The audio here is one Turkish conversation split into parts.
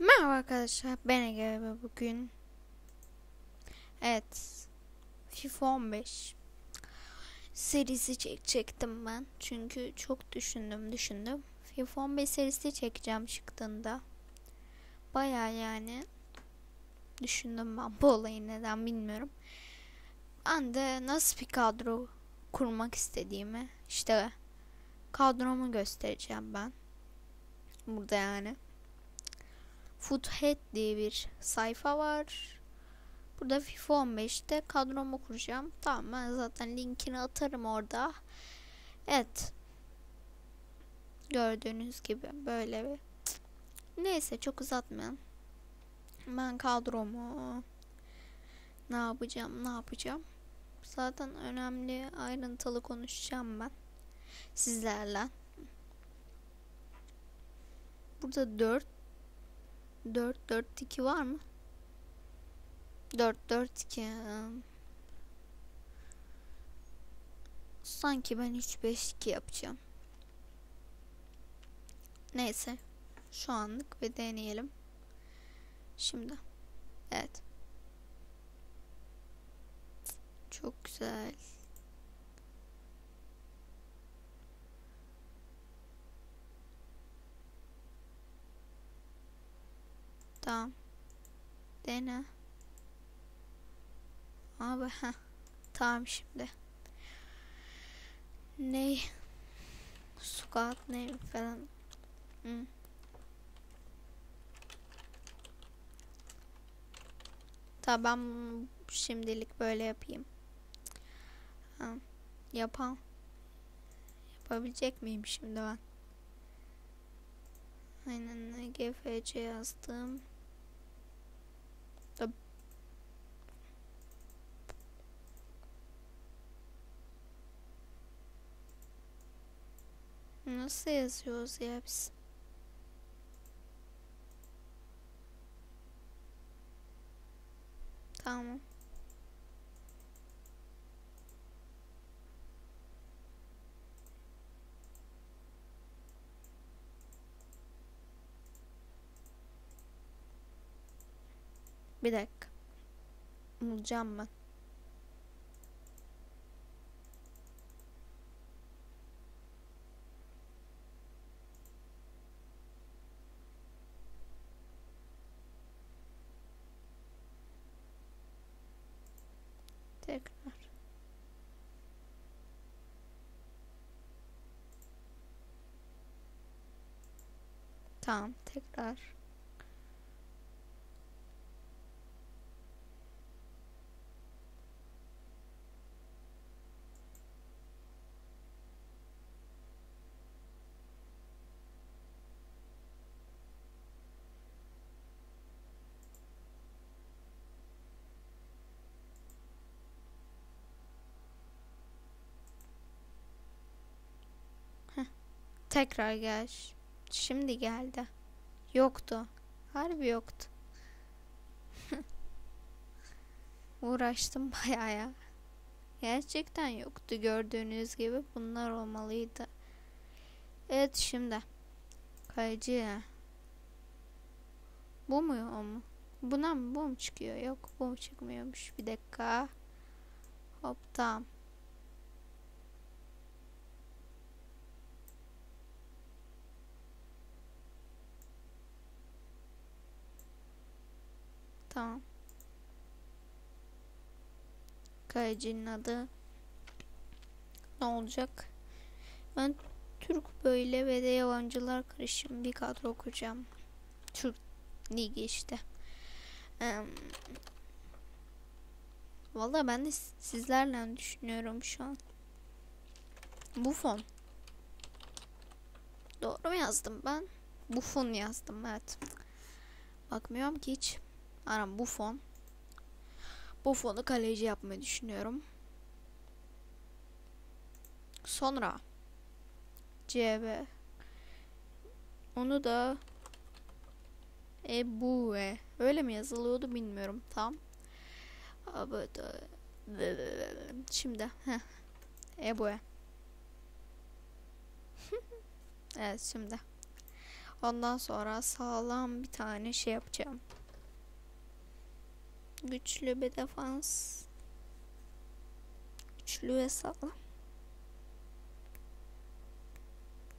Merhaba arkadaşlar ben Ege ve bugün Evet FIFA 15 serisi çekecektim ben. Çünkü çok düşündüm düşündüm. FIFA 15 serisi çekeceğim çıktığında. Baya yani düşündüm ben bu olayı neden bilmiyorum. Ben de nasıl bir kadro kurmak istediğimi işte kadromu göstereceğim ben. Burada yani Foothead diye bir sayfa var. Burada FIFA 15'te kadromu kuracağım. Tamam ben zaten linkini atarım orada. Evet. Gördüğünüz gibi böyle bir. Neyse çok uzatmayalım. Ben kadromu ne yapacağım ne yapacağım. Zaten önemli ayrıntılı konuşacağım ben sizlerle. Burada 4 4 4 2 var mı? 4 4 2 Sanki ben 3 5 2 yapacağım. Neyse. Şu anlık ve deneyelim. Şimdi. Evet. Çok güzel. Tamam. Dene. Abi ha. Tamam şimdi. Ne? Squat ne falan. Hı. Tamam şimdilik böyle yapayım. Ha. Yapan. Yapabilecek miyim şimdi ben? Aynen GFC yazdım. Nasıl yazıyoruz ya biz? Tamam. Bir dakika. Bulacağım ben. Tekrar. Tamam, tekrar. Tekrar gel. Şimdi geldi. Yoktu. Harbi yoktu. Uğraştım bayağı ya. Gerçekten yoktu gördüğünüz gibi bunlar olmalıydı. Evet şimdi. Kayıcı. Bu mu o mu? Buna mı bu mu çıkıyor? Yok bu mu çıkmıyormuş. Bir dakika. Hop tamam. Tamam. Kayıcının adı ne olacak? Ben Türk böyle ve de yabancılar karışım bir kadro kuracağım. Türk ligi işte. Ee, Valla ben de sizlerle düşünüyorum şu an. Bu fon. Doğru mu yazdım ben? Bu fon yazdım evet. Bakmıyorum ki hiç. Aram bu fon. Bu fonu kaleci yapmayı düşünüyorum. Sonra CB onu da Ebue öyle mi yazılıyordu bilmiyorum tam. Şimdi heh. Ebue Evet şimdi Ondan sonra sağlam bir tane şey yapacağım. Güçlü bir defans. Güçlü ve sağlam.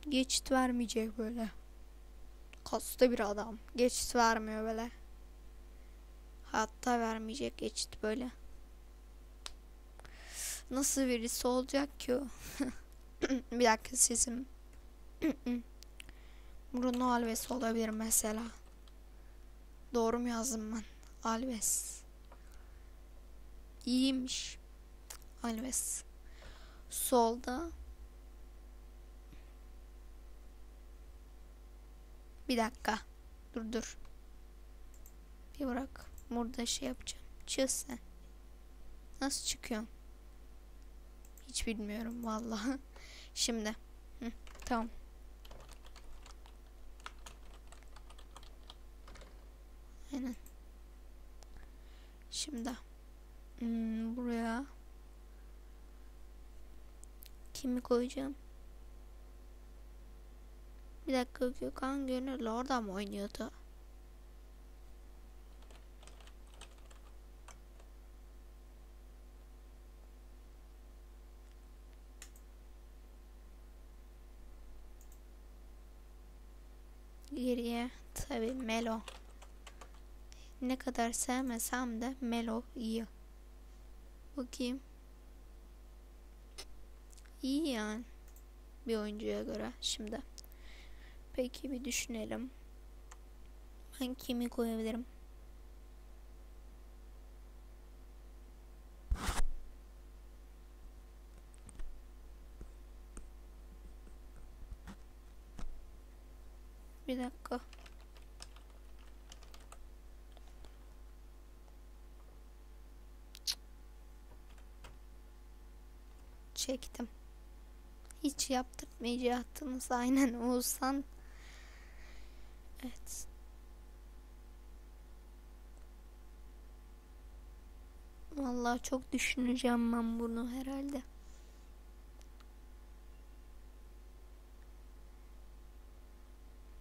Geçit vermeyecek böyle. Kasta bir adam. Geçit vermiyor böyle. Hatta vermeyecek geçit böyle. Nasıl birisi olacak ki o? bir dakika sesim. Bruno Alves olabilir mesela. Doğru mu yazdım ben? Alves. İyiymiş. Alves. Solda. Bir dakika. Dur dur. Bir bırak. Burada şey yapacağım. Çık. Nasıl çıkıyorsun? Hiç bilmiyorum vallahi. Şimdi. Hı, tamam. Aynen. Şimdi. Hmm, buraya. Kimi koyacağım? Bir dakika Gökhan Gönül orada mı oynuyordu? Geriye tabi Melo. Ne kadar sevmesem de Melo iyi. Bakayım. İyi yani. Bir oyuncuya göre şimdi. Peki bir düşünelim. Ben kimi koyabilirim? Bir dakika. Çektim. Hiç yaptırmayacaktınız aynen Oğuzhan. Evet. Vallahi çok düşüneceğim ben bunu herhalde.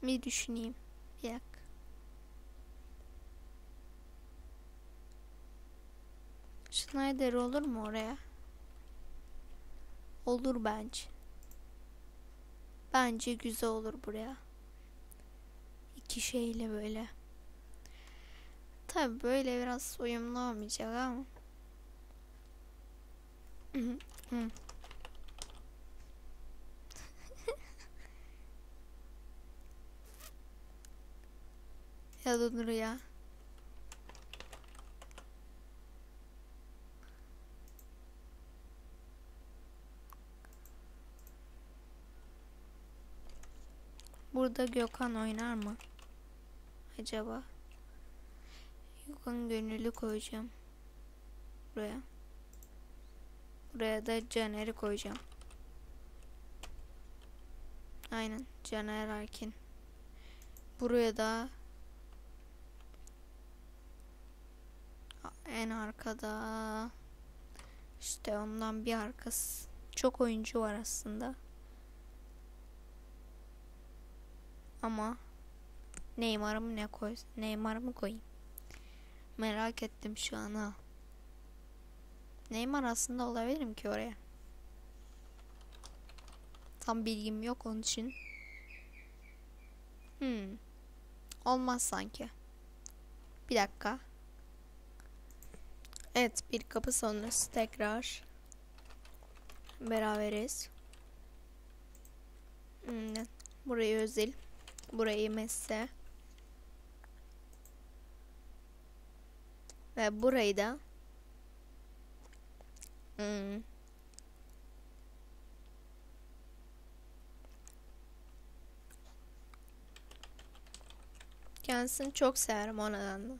Bir düşüneyim. Bir dakika. Schneider olur mu oraya? Olur bence. Bence güzel olur buraya. İki şeyle böyle. Tabi böyle biraz uyumlu olmayacak ama. ya da ya. Burada Gökhan oynar mı? Acaba? Gökhan gönüllü koyacağım. Buraya. Buraya da Caner'i koyacağım. Aynen. Caner Erkin. Buraya da en arkada işte ondan bir arkası çok oyuncu var aslında. Ama Neymar'ı mı ne koy? Neymar'ı mı koyayım? Merak ettim şu an ha. Neymar aslında olabilirim ki oraya. Tam bilgim yok onun için. Hmm. Olmaz sanki. Bir dakika. Evet bir kapı sonrası tekrar beraberiz. Hmm. Burayı Özil. Burayı Messi. Ve burayı da hmm. Kendisini çok severim o nedenle.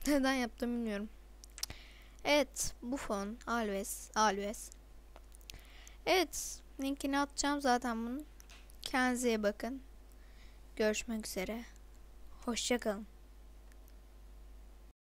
Neden yaptım bilmiyorum. Evet, bu fon Alves, Alves. Evet, linkini atacağım zaten bunun. Kendinize bakın. Görüşmek üzere. Hoşçakalın.